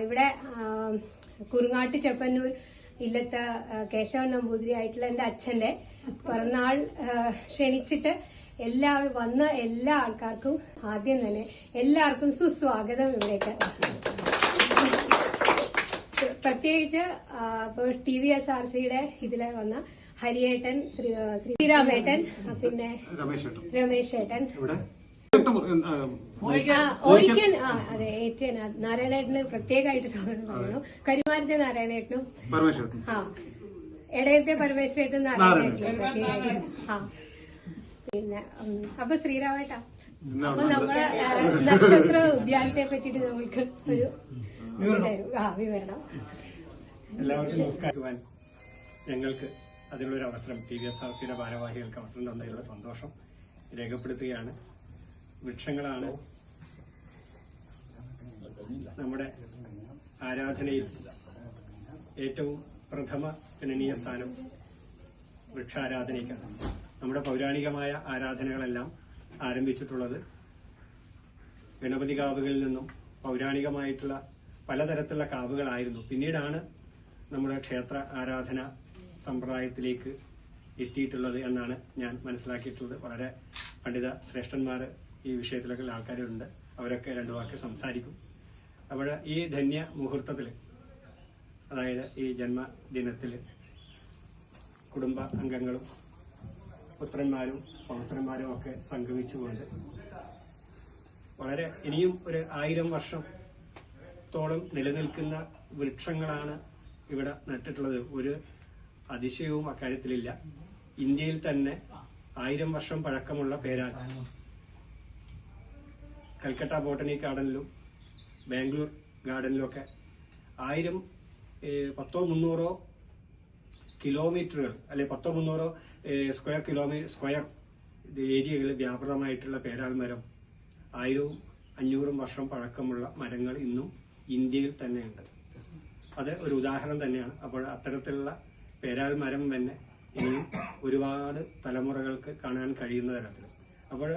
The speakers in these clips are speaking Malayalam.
ഇവിടെ കുറുങ്ങാട്ട് ചെപ്പന്നൂർ ഇല്ലത്തെ കേശവൻ നമ്പൂതിരി ആയിട്ടുള്ള എന്റെ അച്ഛന്റെ പിറന്നാൾ ക്ഷണിച്ചിട്ട് എല്ലാ വന്ന എല്ലാ ആൾക്കാർക്കും ആദ്യം തന്നെ എല്ലാവർക്കും സുസ്വാഗതം ഇവിടേക്ക്. പ്രത്യേകിച്ച് ഇപ്പൊ ഇപ്പോൾ ടി വി എസ് ആർ സിയുടെ ഇതിലെ വന്ന ഹരിയേട്ടൻ ശ്രീ ശ്രീരാമേട്ടൻ പിന്നെ രമേശ് ഒരിക്കൽ അതെ ഏറ്റവും നാരായണേട്ടന് പ്രത്യേകമായിട്ട് സ്വാഗതം പറയണം കരുമാരത്തെ നാരായണേട്ടനും ആ. ഇടയത്തെ പരമേശ്വരേട്ടനും നാരായണേട്ടനും പ്രത്യേകമായിട്ട് ആ. പിന്നെ അപ്പൊ ശ്രീരാമേട്ടാ. അപ്പൊ നമ്മളെ ആ, നക്ഷത്ര ഉദ്യാനത്തെ പറ്റിട്ട് നമ്മൾക്ക് ഒരു ആ വിവരണം. എല്ലാവർക്കും നമസ്കാരം ഞങ്ങൾക്ക് അതിനുള്ളൊരു അവസരം ടി വി എസ് ആർ സിയുടെ ഭാരവാഹികൾക്ക് അവസരം തന്നതിലുള്ള സന്തോഷം രേഖപ്പെടുത്തുകയാണ്. വൃക്ഷങ്ങളാണ് നമ്മുടെ ആരാധനയിൽ ഏറ്റവും പ്രഥമ ഗണനീയ സ്ഥാനം വൃക്ഷാരാധനയ്ക്കാണ്. നമ്മുടെ പൗരാണികമായ ആരാധനകളെല്ലാം ആരംഭിച്ചിട്ടുള്ളത് ഗണപതി കാവുകളിൽ നിന്നും പൗരാണികമായിട്ടുള്ള പലതരത്തിലുള്ള കാവുകളായിരുന്നു. പിന്നീടാണ് നമ്മുടെ ക്ഷേത്ര ആരാധന സമ്പ്രദായത്തിലേക്ക് എത്തിയിട്ടുള്ളത് എന്നാണ് ഞാൻ മനസ്സിലാക്കിയിട്ടുള്ളത്. വളരെ പണ്ഡിത ശ്രേഷ്ഠന്മാർ ഈ വിഷയത്തിലൊക്കെ ഉള്ള ആൾക്കാരുണ്ട്. അവരൊക്കെ രണ്ടു വാക്ക് സംസാരിക്കും. അപ്പോൾ ഈ ധന്യ മുഹൂർത്തത്തിൽ അതായത് ഈ ജന്മദിനത്തിൽ കുടുംബ അംഗങ്ങളും പുത്രന്മാരും പൗത്രന്മാരും ഒക്കെ സംഗമിച്ചുകൊണ്ട് വളരെ ഇനിയും ഒരു ആയിരം വർഷത്തോളം നിലനിൽക്കുന്ന വൃക്ഷങ്ങളാണ് ഇവിടെ നട്ടിട്ടുള്ളത്. ഒരു അതിശയവും അക്കാര്യത്തിലില്ല. ഇന്ത്യയിൽ തന്നെ ആയിരം വർഷം പഴക്കമുള്ള പേരാൽ കൽക്കട്ട ബോട്ടണി ഗാർഡനിലും ബാംഗ്ലൂർ ഗാർഡനിലും ഒക്കെ ആയിരം പത്തോ മുന്നൂറോ കിലോമീറ്ററുകൾ അല്ലെ പത്തോ മുന്നൂറോ സ്ക്വയർ കിലോമീറ്റർ സ്ക്വയർ ഏരിയകളിൽ വ്യാപൃതമായിട്ടുള്ള പേരാൽ മരം ആയിരവും അഞ്ഞൂറും വർഷം പഴക്കമുള്ള മരങ്ങൾ ഇന്നും ഇന്ത്യയിൽ തന്നെയുണ്ട്. അത് ഒരു ഉദാഹരണം തന്നെയാണ്. അപ്പോൾ അത്തരത്തിലുള്ള പേരാൽ മരം തന്നെ ഇനിയും ഒരുപാട് തലമുറകൾക്ക് കാണാൻ കഴിയുന്ന തരത്തിൽ അപ്പോൾ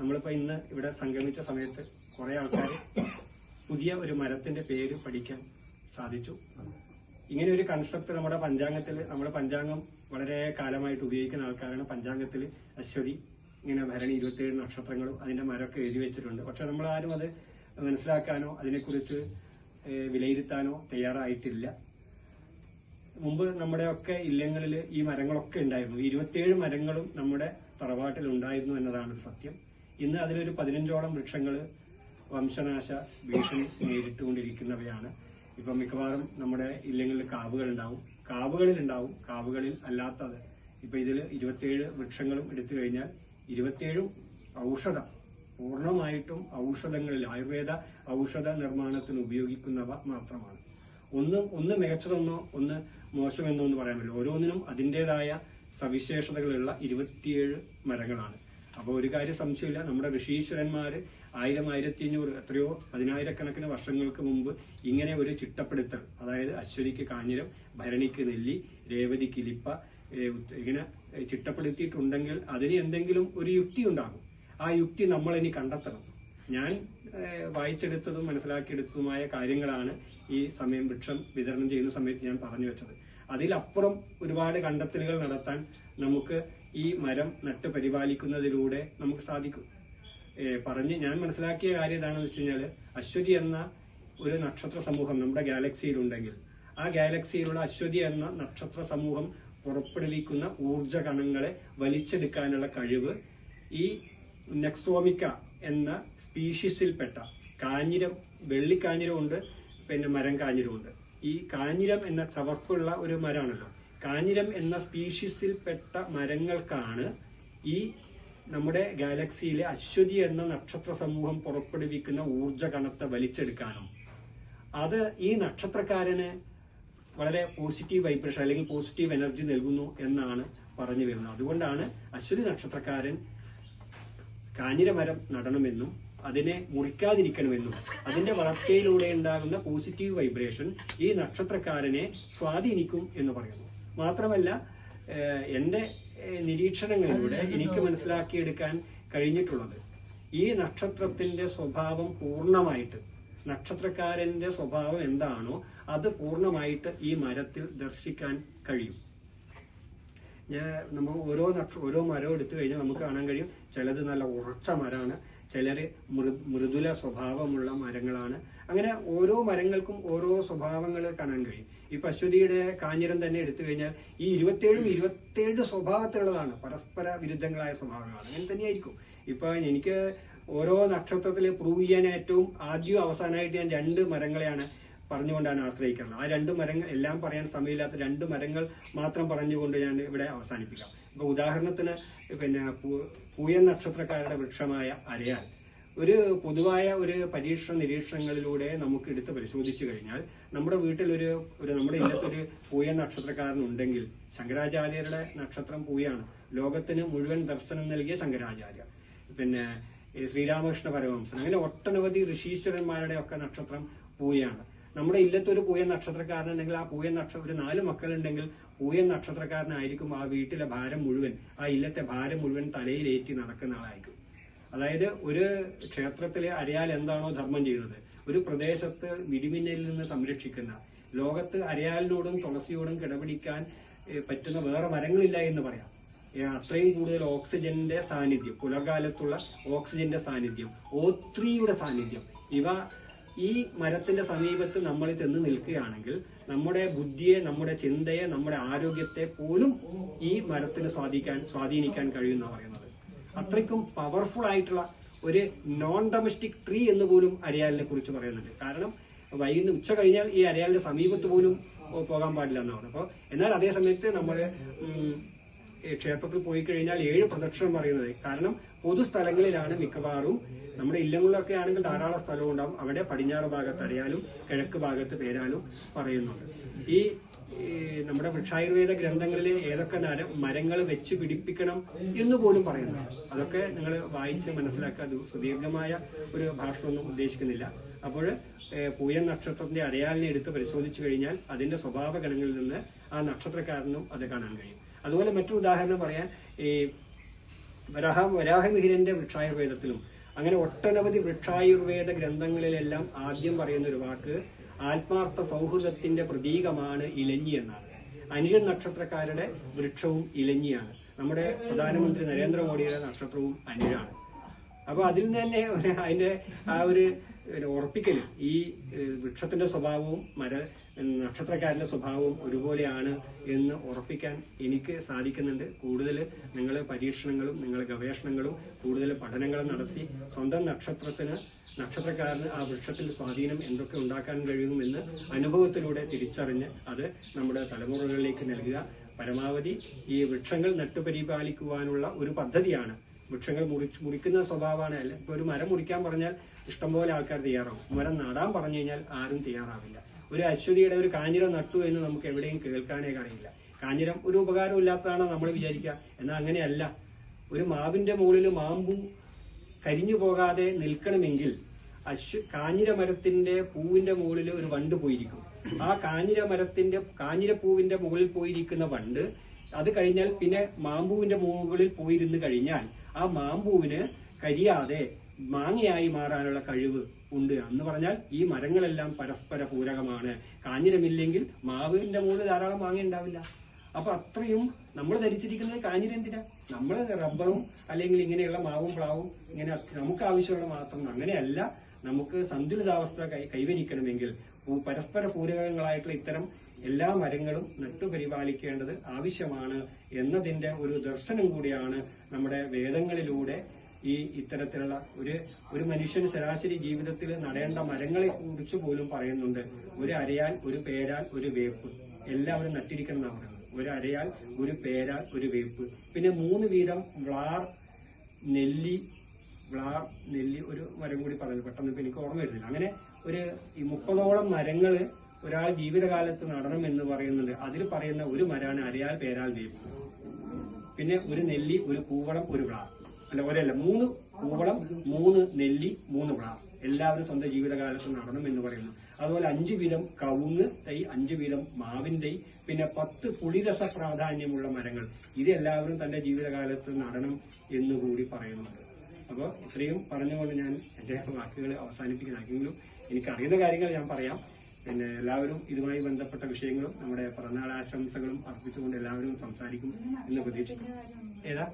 നമ്മളിപ്പോൾ ഇന്ന് ഇവിടെ സംഗമിച്ച സമയത്ത് കുറെ ആൾക്കാർ പുതിയ ഒരു മരത്തിന്റെ പേര് പഠിക്കാൻ സാധിച്ചു. ഇങ്ങനെ ഒരു കൺസെപ്റ്റ് നമ്മുടെ പഞ്ചാംഗത്തിൽ നമ്മുടെ പഞ്ചാംഗം വളരെ കാലമായിട്ട് ഉപയോഗിക്കുന്ന ആൾക്കാരാണ് പഞ്ചാംഗത്തിൽ അശ്വതി. ഇങ്ങനെ ഭരണി ഇരുപത്തിയേഴ് നക്ഷത്രങ്ങളും അതിന്റെ മരമൊക്കെ എഴുതി വെച്ചിട്ടുണ്ട്. പക്ഷെ നമ്മൾ ആരും അത് മനസ്സിലാക്കാനോ അതിനെക്കുറിച്ച് വിലയിരുത്താനോ തയ്യാറായിട്ടില്ല. മുമ്പ് നമ്മുടെ ഒക്കെ ഇല്ലങ്ങളിൽ ഈ മരങ്ങളൊക്കെ ഉണ്ടായിരുന്നു. ഇരുപത്തിയേഴ് മരങ്ങളും നമ്മുടെ തറവാട്ടിൽ ഉണ്ടായിരുന്നു എന്നതാണ് സത്യം. ഇന്ന് അതിലൊരു പതിനഞ്ചോളം വൃക്ഷങ്ങൾ വംശനാശ ഭീഷണി നേരിട്ടുകൊണ്ടിരിക്കുന്നവയാണ്. ഇപ്പം മിക്കവാറും നമ്മുടെ ഇല്ലങ്ങളിൽ കാവുകൾ ഉണ്ടാവും കാവുകളിൽ ഉണ്ടാവും കാവുകളിൽ അല്ലാത്തത്. ഇപ്പൊ ഇതിൽ ഇരുപത്തിയേഴ് വൃക്ഷങ്ങളും എടുത്തു കഴിഞ്ഞാൽ ഇരുപത്തിയേഴും ഔഷധം പൂർണമായിട്ടും ഔഷധങ്ങളിൽ ആയുർവേദ ഔഷധ നിർമ്മാണത്തിന് ഉപയോഗിക്കുന്നവ മാത്രമാണ്. ഒന്ന് ഒന്ന് മികച്ചതെന്നോ ഒന്ന് മോശമെന്നോ എന്ന് പറയാൻ പറ്റില്ല. ഓരോന്നിനും അതിന്റെതായ സവിശേഷതകളുള്ള ഇരുപത്തിയേഴ് മരങ്ങളാണ്. അപ്പോൾ ഒരു കാര്യം സംശയമില്ല. നമ്മുടെ ഋഷീശ്വരന്മാർ ആയിരം ആയിരത്തി അഞ്ഞൂറ് എത്രയോ പതിനായിരക്കണക്കിന് വർഷങ്ങൾക്ക് മുമ്പ് ഇങ്ങനെ ഒരു ചിട്ടപ്പെടുത്തൽ അതായത് അശ്വതിക്ക് കാഞ്ഞിരം ഭരണിക്ക് നെല്ലി രേവതിക്ക് ലിപ്പ ഇങ്ങനെ ചിട്ടപ്പെടുത്തിയിട്ടുണ്ടെങ്കിൽ അതിന് എന്തെങ്കിലും ഒരു യുക്തി ഉണ്ടാകും. ആ യുക്തി നമ്മൾ ഇനി കണ്ടെത്തണം. ഞാൻ വായിച്ചെടുത്തതും മനസ്സിലാക്കിയെടുത്തതുമായ കാര്യങ്ങളാണ് ഈ സമയം വൃക്ഷം വിതരണം ചെയ്യുന്ന സമയത്ത് ഞാൻ പറഞ്ഞു വെച്ചത്. അതിലപ്പുറം ഒരുപാട് കണ്ടെത്തലുകൾ നടത്താൻ നമുക്ക് ഈ മരം നട്ട് പരിപാലിക്കുന്നതിലൂടെ നമുക്ക് സാധിക്കും. പറഞ്ഞ് ഞാൻ മനസ്സിലാക്കിയ കാര്യം എന്താണെന്ന് വെച്ച് കഴിഞ്ഞാൽ അശ്വതി എന്ന ഒരു നക്ഷത്ര സമൂഹം നമ്മുടെ ഗാലക്സിയിലുണ്ടെങ്കിൽ ആ ഗാലക്സിയിലുള്ള അശ്വതി എന്ന നക്ഷത്ര സമൂഹം പുറപ്പെടുവിക്കുന്ന ഊർജ കണങ്ങളെ വലിച്ചെടുക്കാനുള്ള കഴിവ് ഈ നെക്സോമിക്ക എന്ന സ്പീഷീസിൽപ്പെട്ട കാഞ്ഞിരം വെള്ളിക്കാഞ്ഞിരമുണ്ട് പിന്നെ മരം കാഞ്ഞിരമുണ്ട്. ഈ കാഞ്ഞിരം എന്ന ചവർപ്പുള്ള ഒരു മരമാണല്ലോ കാഞ്ഞിരം എന്ന സ്പീഷീസിൽപ്പെട്ട മരങ്ങൾക്കാണ് ഈ നമ്മുടെ ഗാലക്സിയിലെ അശ്വതി എന്ന നക്ഷത്ര സമൂഹം പുറപ്പെടുവിക്കുന്ന ഊർജ കണത്തെ വലിച്ചെടുക്കാനും. അത് ഈ നക്ഷത്രക്കാരന് വളരെ പോസിറ്റീവ് വൈബ്രേഷൻ അല്ലെങ്കിൽ പോസിറ്റീവ് എനർജി നൽകുന്നു എന്നാണ് പറഞ്ഞു വരുന്നത്. അതുകൊണ്ടാണ് അശ്വതി നക്ഷത്രക്കാരൻ കാഞ്ഞിരമരം നടണമെന്നും അതിനെ മുറിക്കാതിരിക്കണമെന്നും അതിന്റെ വളർച്ചയിലൂടെ ഉണ്ടാകുന്ന പോസിറ്റീവ് വൈബ്രേഷൻ ഈ നക്ഷത്രക്കാരനെ സ്വാധീനിക്കും എന്ന് പറയുന്നു. മാത്രമല്ല എന്റെ നിരീക്ഷണങ്ങളിലൂടെ എനിക്ക് മനസ്സിലാക്കിയെടുക്കാൻ കഴിഞ്ഞിട്ടുള്ളത്. ഈ നക്ഷത്രത്തിന്റെ സ്വഭാവം പൂർണമായിട്ട് നക്ഷത്രക്കാരന്റെ സ്വഭാവം എന്താണോ അത് പൂർണമായിട്ട് ഈ മരത്തിൽ ദർശിക്കാൻ കഴിയും. ഞാൻ നമ്മൾ ഓരോ നക്ഷ ഓരോ മരം എടുത്തു കഴിഞ്ഞാൽ നമുക്ക് കാണാൻ കഴിയും ചിലത് നല്ല ഉറച്ച മരമാണ് ചിലർ മൃ മൃദുല സ്വഭാവമുള്ള മരങ്ങളാണ്. അങ്ങനെ ഓരോ മരങ്ങൾക്കും ഓരോ സ്വഭാവങ്ങൾ കാണാൻ കഴിയും. ഈ പശുതിയുടെ കാഞ്ഞിരം തന്നെ എടുത്തു കഴിഞ്ഞാൽ ഈ ഇരുപത്തേഴും ഇരുപത്തേഴ് സ്വഭാവത്തിലുള്ളതാണ്. പരസ്പര വിരുദ്ധങ്ങളായ സ്വഭാവങ്ങളാണ്. അങ്ങനെ തന്നെയായിരിക്കും. ഇപ്പൊ എനിക്ക് ഓരോ നക്ഷത്രത്തിലെ പ്രൂവ് ചെയ്യാൻ ഏറ്റവും ആദ്യവും അവസാനമായിട്ട് ഞാൻ രണ്ട് മരങ്ങളെയാണ് പറഞ്ഞുകൊണ്ടാണ് ആശ്രയിക്കുന്നത്. ആ രണ്ട് മരങ്ങൾ എല്ലാം പറയാൻ സമയമില്ലാത്ത രണ്ട് മരങ്ങൾ മാത്രം പറഞ്ഞുകൊണ്ട് ഞാൻ ഇവിടെ അവസാനിപ്പിക്കാം. ഇപ്പൊ ഉദാഹരണത്തിന് പിന്നെ പൂയൻ നക്ഷത്രക്കാരുടെ വൃക്ഷമായ അരയാൽ. ഒരു പൊതുവായ ഒരു പരീക്ഷണ നിരീക്ഷണങ്ങളിലൂടെ നമുക്ക് എടുത്ത് പരിശോധിച്ചു കഴിഞ്ഞാൽ നമ്മുടെ വീട്ടിൽ ഒരു ഒരു നമ്മുടെ ഒരു പൂയ നക്ഷത്രക്കാരനുണ്ടെങ്കിൽ ശങ്കരാചാര്യരുടെ നക്ഷത്രം പൂയാണ്. ലോകത്തിന് മുഴുവൻ ദർശനം നൽകിയ ശങ്കരാചാര്യ. പിന്നെ ശ്രീരാമകൃഷ്ണ പരമഹംസൻ. അങ്ങനെ ഒട്ടനവധി ഋഷീശ്വരന്മാരുടെ ഒക്കെ നക്ഷത്രം പൂയാണ്. നമ്മുടെ ഇല്ലത്തൊരു പൂയ നക്ഷത്രക്കാരനുണ്ടെങ്കിൽ ആ പൂയ നക്ഷത്ര ഒരു നാല് മക്കളുണ്ടെങ്കിൽ പൂയ നക്ഷത്രക്കാരനായിരിക്കും ആ വീട്ടിലെ ഭാരം മുഴുവൻ. ആ ഇല്ലത്തെ ഭാരം മുഴുവൻ തലയിലേറ്റി നടക്കുന്ന ആളായിരിക്കും. അതായത് ഒരു ക്ഷേത്രത്തിലെ അരയാൽ എന്താണോ ധർമ്മം ചെയ്തത്. ഒരു പ്രദേശത്ത് മിടിമിന്നലിൽ നിന്ന് സംരക്ഷിക്കുന്ന ലോകത്ത് അരയാലിനോടും തുളസിയോടും കിടപിടിക്കാൻ പറ്റുന്ന വേറെ മരങ്ങളില്ല എന്ന് പറയാം. അത്രയും കൂടുതൽ ഓക്സിജന്റെ സാന്നിധ്യം കുലകാലത്തുള്ള ഓക്സിജന്റെ സാന്നിധ്യം ഓത്രിയുടെ സാന്നിധ്യം. ഇവ ഈ മരത്തിന്റെ സമീപത്ത് നമ്മൾ ചെന്ന് നിൽക്കുകയാണെങ്കിൽ നമ്മുടെ ബുദ്ധിയെ നമ്മുടെ ചിന്തയെ നമ്മുടെ ആരോഗ്യത്തെ പോലും ഈ മരത്തിന് സ്വാധീനിക്കാൻ സ്വാധീനിക്കാൻ കഴിയുന്ന പറയുന്നത്. അത്രയ്ക്കും പവർഫുൾ ആയിട്ടുള്ള ഒരു നോൺ ഡൊമസ്റ്റിക് ട്രീ എന്ന് പോലും അരയാലിനെ കുറിച്ച് പറയുന്നുണ്ട്. കാരണം വൈകുന്ന ഉച്ച കഴിഞ്ഞാൽ ഈ അരയാലിന്റെ സമീപത്ത് പോലും പോകാൻ പാടില്ല എന്നാണ്. അപ്പോൾ എന്നാൽ അതേ സമയത്ത് നമ്മൾ ക്ഷേത്രത്തിൽ പോയി കഴിഞ്ഞാൽ ഏഴ് പ്രദക്ഷിണം പറയുന്നത്. കാരണം പൊതുസ്ഥലങ്ങളിലാണ് മിക്കവാറും നമ്മുടെ ഇല്ലങ്ങളിലൊക്കെ ആണെങ്കിൽ ധാരാളം സ്ഥലം ഉണ്ടാവും. അവിടെ പടിഞ്ഞാറ് ഭാഗത്ത് അറിയാലും കിഴക്ക് ഭാഗത്ത് പേരാലും പറയുന്നുണ്ട്. ഈ നമ്മുടെ വൃക്ഷായുർവേദ ഗ്രന്ഥങ്ങളിൽ ഏതൊക്കെ മരങ്ങൾ വെച്ച് പിടിപ്പിക്കണം എന്ന് പോലും പറയുന്നു അതൊക്കെ നിങ്ങൾ വായിച്ച് മനസ്സിലാക്കുക. സുദീർഘമായ ഒരു ഭാഷണമൊന്നും ഉദ്ദേശിക്കുന്നില്ല. അപ്പോൾ പൂയൻ നക്ഷത്രത്തിന്റെ അടയാളിനെ എടുത്ത് പരിശോധിച്ചു കഴിഞ്ഞാൽ അതിന്റെ സ്വഭാവ ഗണങ്ങളിൽ നിന്ന് ആ നക്ഷത്രക്കാരനും അത് കാണാൻ കഴിയും. അതുപോലെ മറ്റൊരു ഉദാഹരണം പറയാൻ ഈ വരാഹ വരാഹമിഹിരന്റെ വൃക്ഷായുർവേദത്തിലും അങ്ങനെ ഒട്ടനവധി വൃക്ഷായുർവേദ ഗ്രന്ഥങ്ങളിലെല്ലാം ആദ്യം പറയുന്ന ഒരു വാക്ക് ആത്മാർത്ഥ സൗഹൃദത്തിന്റെ പ്രതീകമാണ് ഇലഞ്ഞി എന്നാണ്. അനിഴൻ നക്ഷത്രക്കാരുടെ വൃക്ഷവും ഇലഞ്ഞിയാണ്. നമ്മുടെ പ്രധാനമന്ത്രി നരേന്ദ്രമോദിയുടെ നക്ഷത്രവും അനിഴാണ്. അപ്പൊ അതിൽ തന്നെ അതിന്റെ ആ ഒരു ഉറപ്പിക്കൽ ഈ വൃക്ഷത്തിന്റെ സ്വഭാവവും മര നക്ഷത്രക്കാരന്റെ സ്വഭാവം ഒരുപോലെയാണ് എന്ന് ഉറപ്പിക്കാൻ എനിക്ക് സാധിക്കുന്നുണ്ട്. കൂടുതൽ നിങ്ങൾ പരീക്ഷണങ്ങളും നിങ്ങൾ ഗവേഷണങ്ങളും കൂടുതൽ പഠനങ്ങളും നടത്തി സ്വന്തം നക്ഷത്രത്തിന് നക്ഷത്രക്കാരന് ആ വൃക്ഷത്തിൽ സ്വാധീനം എന്തൊക്കെ ഉണ്ടാക്കാൻ കഴിയുമെന്ന് അനുഭവത്തിലൂടെ തിരിച്ചറിഞ്ഞ് അത് നമ്മുടെ തലമുറകളിലേക്ക് നൽകുക. പരമാവധി ഈ വൃക്ഷങ്ങൾ നട്ടുപരിപാലിക്കുവാനുള്ള ഒരു പദ്ധതിയാണ്. വൃക്ഷങ്ങൾ മുറിച്ച് മുറിക്കുന്ന സ്വഭാവമാണ്. അല്ല ഇപ്പൊ ഒരു മരം മുറിക്കാൻ പറഞ്ഞാൽ ഇഷ്ടംപോലെ ആൾക്കാർ തയ്യാറാവും. മരം നടാൻ പറഞ്ഞു കഴിഞ്ഞാൽ ആരും തയ്യാറാവില്ല. ഒരു അശ്വതിയുടെ ഒരു കാഞ്ഞിരം നട്ടു എന്ന് നമുക്ക് എവിടെയും കേൾക്കാനേ കാണില്ല. കാഞ്ഞിരം ഒരു ഉപകാരം ഇല്ലാത്തതാണ് നമ്മൾ വിചാരിക്കുക? എന്നാൽ അങ്ങനെയല്ല. ഒരു മാവിന്റെ മുകളിൽ മാമ്പു കരിഞ്ഞു പോകാതെ നിൽക്കണമെങ്കിൽ അശ്വ കാഞ്ഞിര മരത്തിന്റെ പൂവിന്റെ മുകളിൽ ഒരു വണ്ട് പോയിരിക്കും. ആ കാഞ്ഞിരമരത്തിന്റെ കാഞ്ഞിരപ്പൂവിന്റെ മുകളിൽ പോയിരിക്കുന്ന വണ്ട് അത് കഴിഞ്ഞാൽ പിന്നെ മാമ്പൂവിന്റെ മുകളിൽ പോയിരുന്ന് കഴിഞ്ഞാൽ ആ മാമ്പൂവിന് കരിയാതെ മാങ്ങയായി മാറാനുള്ള കഴിവ് ഉണ്ട് എന്ന് പറഞ്ഞാൽ ഈ മരങ്ങളെല്ലാം പരസ്പര പൂരകമാണ്. കാഞ്ഞിരമില്ലെങ്കിൽ മാവിന്റെ മുകളിൽ ധാരാളം മാങ്ങ ഉണ്ടാവില്ല. അപ്പൊ അത്രയും നമ്മൾ ധരിച്ചിരിക്കുന്നത് കാഞ്ഞിരം എന്തിനാ? നമ്മൾ റബ്ബറും അല്ലെങ്കിൽ ഇങ്ങനെയുള്ള മാവും പ്ലാവും ഇങ്ങനെ നമുക്ക് ആവശ്യമുള്ള മാത്രം അങ്ങനെയല്ല നമുക്ക് സന്തുലിതാവസ്ഥ കൈ കൈവരിക്കണമെങ്കിൽ പരസ്പര പൂരകങ്ങളായിട്ടുള്ള ഇത്തരം എല്ലാ മരങ്ങളും നട്ടുപരിപാലിക്കേണ്ടത് ആവശ്യമാണ് എന്നതിന്റെ ഒരു ദർശനം കൂടിയാണ് നമ്മുടെ വേദങ്ങളിലൂടെ ഈ ഇത്തരത്തിലുള്ള ഒരു ഒരു മനുഷ്യൻ ശരാശരി ജീവിതത്തിൽ നടേണ്ട മരങ്ങളെ കുറിച്ച് പോലും പറയുന്നുണ്ട്. ഒരു അരയാൽ ഒരു പേരാൽ ഒരു വേപ്പ്. എല്ലാവരും നട്ടിരിക്കണം എന്നാണ് പറയുന്നത്. ഒരു അരയാൽ ഒരു പേരാൽ ഒരു വേപ്പ്. പിന്നെ മൂന്ന് വീതം വ്ളാർ നെല്ലി വ്ളാർ നെല്ലി ഒരു മരം കൂടി പറഞ്ഞു പെട്ടെന്ന് ഇപ്പം എനിക്ക് ഓർമ്മ വരുന്നില്ല. അങ്ങനെ ഒരു ഈ മുപ്പതോളം മരങ്ങൾ ഒരാൾ ജീവിതകാലത്ത് നടണം എന്ന് പറയുന്നുണ്ട്. അതിൽ പറയുന്ന ഒരു മരാണ് അരയാൽ പേരാൽ വേപ്പ്. പിന്നെ ഒരു നെല്ലി ഒരു കൂവളം ഒരു പ്ലാവ് അല്ല ഒരല്ല മൂന്ന് കൂവളം മൂന്ന് നെല്ലി മൂന്ന് പ്ലാവ് എല്ലാവരും സ്വന്തം ജീവിതകാലത്ത് നടണം എന്ന് പറയുന്നു. അതുപോലെ അഞ്ചു വീതം കവുങ്ങ് തൈ അഞ്ചു വീതം മാവിൻ തൈ പിന്നെ പത്ത് പുളിരസ പ്രാധാന്യമുള്ള മരങ്ങൾ. ഇത് എല്ലാവരും തന്റെ ജീവിതകാലത്ത് നടണം എന്ന് കൂടി പറയുന്നുണ്ട്. അപ്പോൾ ഇത്രയും പറഞ്ഞുകൊണ്ട് ഞാൻ എന്റെ വാക്കുകൾ അവസാനിപ്പിക്കാനെങ്കിലും എനിക്കറിയുന്ന കാര്യങ്ങൾ ഞാൻ പറയാം. പിന്നെ എല്ലാവരും ഇതുമായി ബന്ധപ്പെട്ട വിഷയങ്ങളും നമ്മുടെ പിറന്നാൾ ആശംസകളും അർപ്പിച്ചുകൊണ്ട് എല്ലാവരും സംസാരിക്കും എന്ന് പ്രതീക്ഷിക്കുന്നു. ഏതാ?